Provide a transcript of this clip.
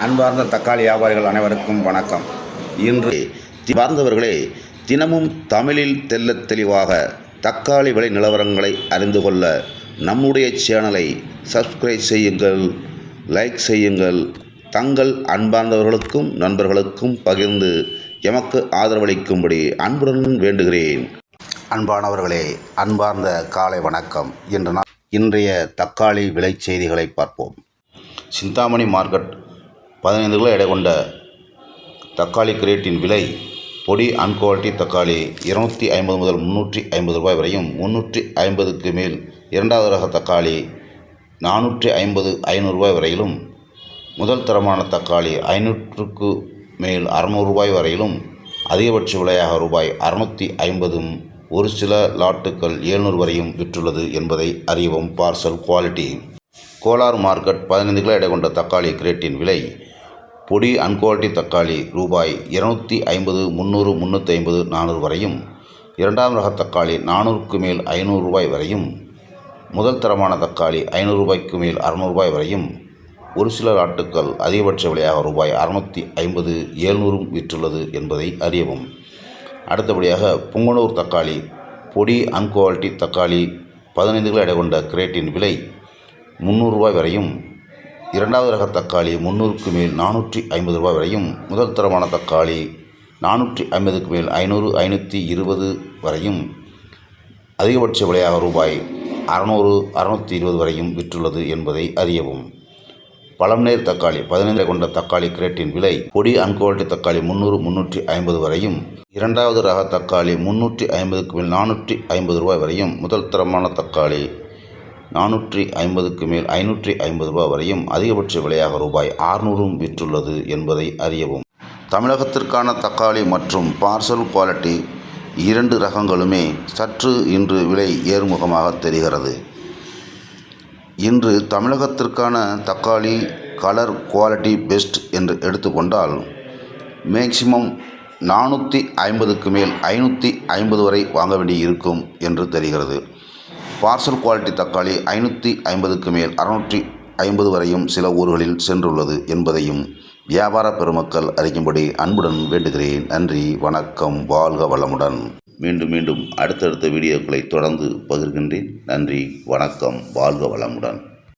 அன்பார்ந்த தக்காளி வியாபாரிகள் அனைவருக்கும் வணக்கம். இன்று வார்ந்தவர்களே பார்ந்தவர்களே தினமும் தமிழில் தெள்ளத் தெளிவாக தக்காளி விலை நிலவரங்களை அறிந்து கொள்ள நம்முடைய சேனலை சப்ஸ்கிரைப் செய்யுங்கள் லைக் செய்யுங்கள். தங்கள் அன்பார்ந்தவர்களுக்கும் நண்பர்களுக்கும் பகிர்ந்து எமக்கு ஆதரவளிக்கும்படி அன்புடன் வேண்டுகிறேன். அன்பானவர்களே அன்பார்ந்த காலை வணக்கம். இன்று நான் இன்றைய தக்காளி விலை செய்திகளை பார்ப்போம். சிந்தாமணி மார்க்கெட் பதினைந்து கிலோ எடை கொண்ட தக்காளி கிரேட்டின் விலை பொடி அன்குவாலிட்டி தக்காளி இருநூற்றி ஐம்பது முதல் முந்நூற்றி ஐம்பது ரூபாய் வரையும் முந்நூற்றி ஐம்பதுக்கு மேல் இரண்டாவது ரக தக்காளி நானூற்றி ஐம்பது ஐநூறு ரூபாய் வரையிலும் முதல் தரமான தக்காளி ஐநூற்றுக்கு மேல் அறநூறு ரூபாய் வரையிலும் அதிகபட்ச விலையாக ரூபாய் அறுநூற்றி ஐம்பதும் ஒரு சில லாட்டுக்கள் ஏழ்நூறு வரையும் விற்றுள்ளது என்பதை அறியவும் பார்சல் குவாலிட்டி. கோலார் மார்க்கெட் பதினைந்து கிலோ எடை கொண்ட தக்காளி கிரேட்டின் விலை பொடி அன்குவாலிட்டி தக்காளி ரூபாய் இருநூற்றி ஐம்பது முந்நூறு முந்நூற்றி ஐம்பது நானூறு வரையும். இரண்டாம் ரக தக்காளி நானூறுக்கு மேல் ஐநூறு ரூபாய் வரையும். முதல் தரமான தக்காளி ஐநூறு ரூபாய்க்கு மேல் அறநூறுரூபாய் வரையும். ஒரு சில நாட்டுக்கள் அதிகபட்ச விலையாக ரூபாய் அறுநூற்றி ஐம்பது ஏழ்நூறும் விற்றுள்ளது என்பதை அறியவும். அடுத்தபடியாக புங்கனூர் தக்காளி பொடி அன்குவாலிட்டி தக்காளி பதினைந்து கிலோ எடை கொண்ட கிரேட்டின் விலை முந்நூறுரூபாய் வரையும். இரண்டாவது ரக தக்காளி முந்நூறுக்கு மேல் நானூற்றி ஐம்பது ரூபாய் வரையும் முதல் தரமான தக்காளி நானூற்றி ஐம்பதுக்கு மேல் ஐநூறு ஐநூற்றி இருபது வரையும் அதிகபட்ச விலையாக ரூபாய் அறநூறு அறநூற்றி இருபது வரையும் விற்றுள்ளது என்பதை அறியவும். பழம்நேர் தக்காளி பதினைந்து கொண்ட தக்காளி கிரேட்டின் விலை பொடி அன்குவாலிட்டி தக்காளி முந்நூறு முந்நூற்றி ஐம்பது வரையும் இரண்டாவது ரக தக்காளி முந்நூற்றி ஐம்பதுக்கு மேல் நானூற்றி ஐம்பது ரூபாய் வரையும் முதல் தரமான தக்காளி நானூற்றி ஐம்பதுக்கு மேல் ஐநூற்றி ஐம்பது ரூபாய் வரையும் அதிகபட்ச விலையாக ரூபாய் ஆறுநூறும் விற்றுள்ளது என்பதை அறியவும். தமிழகத்திற்கான தக்காளி மற்றும் பார்சல் குவாலிட்டி இரண்டு ரகங்களுமே சற்று இன்று விலை ஏறுமுகமாக தெரிகிறது. இன்று தமிழகத்திற்கான தக்காளி கலர் குவாலிட்டி பெஸ்ட் என்று எடுத்துக்கொண்டால் மேக்சிமம் நானூற்றி ஐம்பதுக்கு மேல் ஐநூற்றி ஐம்பது வரை வாங்க வேண்டி இருக்கும் என்று தெரிகிறது. பார்சல் குவாலிட்டி தக்காளி ஐநூற்றி ஐம்பதுக்கு மேல் அறுநூற்றி ஐம்பது வரையும் சில ஊர்களில் சென்றுள்ளது என்பதையும் வியாபார பெருமக்கள் அறிக்கும்படி அன்புடன் வேண்டுகிறேன். நன்றி வணக்கம் வாழ்க வளமுடன். மீண்டும் மீண்டும் அடுத்தடுத்த வீடியோக்களை தொடர்ந்து பகிர்கின்றேன். நன்றி வணக்கம் வாழ்க வளமுடன்.